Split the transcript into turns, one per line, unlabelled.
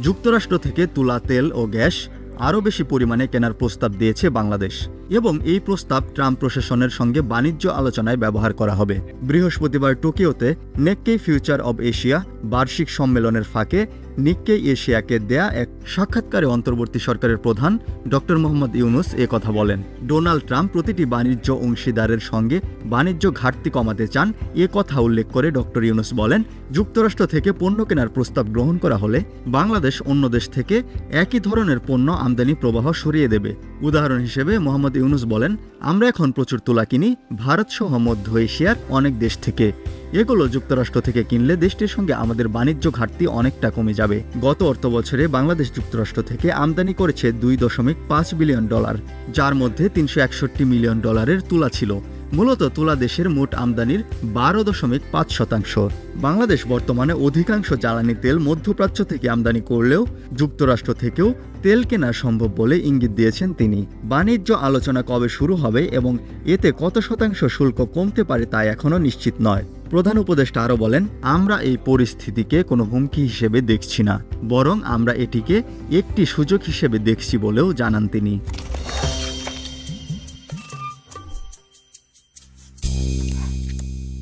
যুক্তরাষ্ট্র থেকে তুলা তেল ও গ্যাস আরও বেশি পরিমাণে কেনার প্রস্তাব দিয়েছে বাংলাদেশ। এবং এই প্রস্তাব ট্রাম্প প্রশাসনের সঙ্গে বাণিজ্য আলোচনায় ব্যবহার করা হবে। বৃহস্পতিবার টোকিওতে নেক্কেই ফিউচার অব এশিয়া বার্ষিক সম্মেলনের ফাঁকে নিক্কেই এশিয়াকে দেয়া এক সাক্ষাৎকারে অন্তর্বর্তী সরকারের প্রধান ডক্টর মোহাম্মদ ইউনুস এ কথা বলেন। ডোনাল্ড ট্রাম্প প্রতিটি বাণিজ্য অংশীদারের সঙ্গে বাণিজ্য ঘাটতি কমাতে চান এ কথা উল্লেখ করে ডক্টর ইউনুস বলেন, যুক্তরাষ্ট্র থেকে পণ্য কেনার প্রস্তাব গ্রহণ করা হলে বাংলাদেশ অন্য দেশ থেকে একই ধরনের পণ্য আমদানি প্রবাহ সরিয়ে দেবে। উদাহরণ হিসেবে মোহাম্মদ ইউনুস বলেন, আমরা এখন প্রচুর তুলা কিনি, ভারত সহ মধ্য এশিয়ার অনেক দেশ থেকে। এগুলো যুক্তরাষ্ট্র থেকে কিনলে দেশটির সঙ্গে আমাদের বাণিজ্য ঘাটতি অনেকটা কমে যাবে। গত অর্থ বছরে বাংলাদেশ যুক্তরাষ্ট্র থেকে আমদানি করেছে দুই দশমিক পাঁচ বিলিয়ন ডলার, যার মধ্যে তিনশো একষট্টি মিলিয়ন ডলারের তুলা ছিল। মূলত তুলা দেশের মোট আমদানির বারো দশমিক পাঁচ শতাংশ। বাংলাদেশ বর্তমানে অধিকাংশ জ্বালানি তেল মধ্যপ্রাচ্য থেকে আমদানি করলেও যুক্তরাষ্ট্র থেকেও তেল কেনা সম্ভব বলে ইঙ্গিত দিয়েছেন তিনি। বাণিজ্য আলোচনা কবে শুরু হবে এবং এতে কত শতাংশ শুল্ক কমতে পারে তা এখনও নিশ্চিত নয়। প্রধান উপদেষ্টা আরও বলেন, আমরা এই পরিস্থিতিকে কোনো হুমকি হিসেবে দেখছি না, বরং আমরা এটিকে একটি সুযোগ হিসেবে দেখছি বলেও জানান তিনি।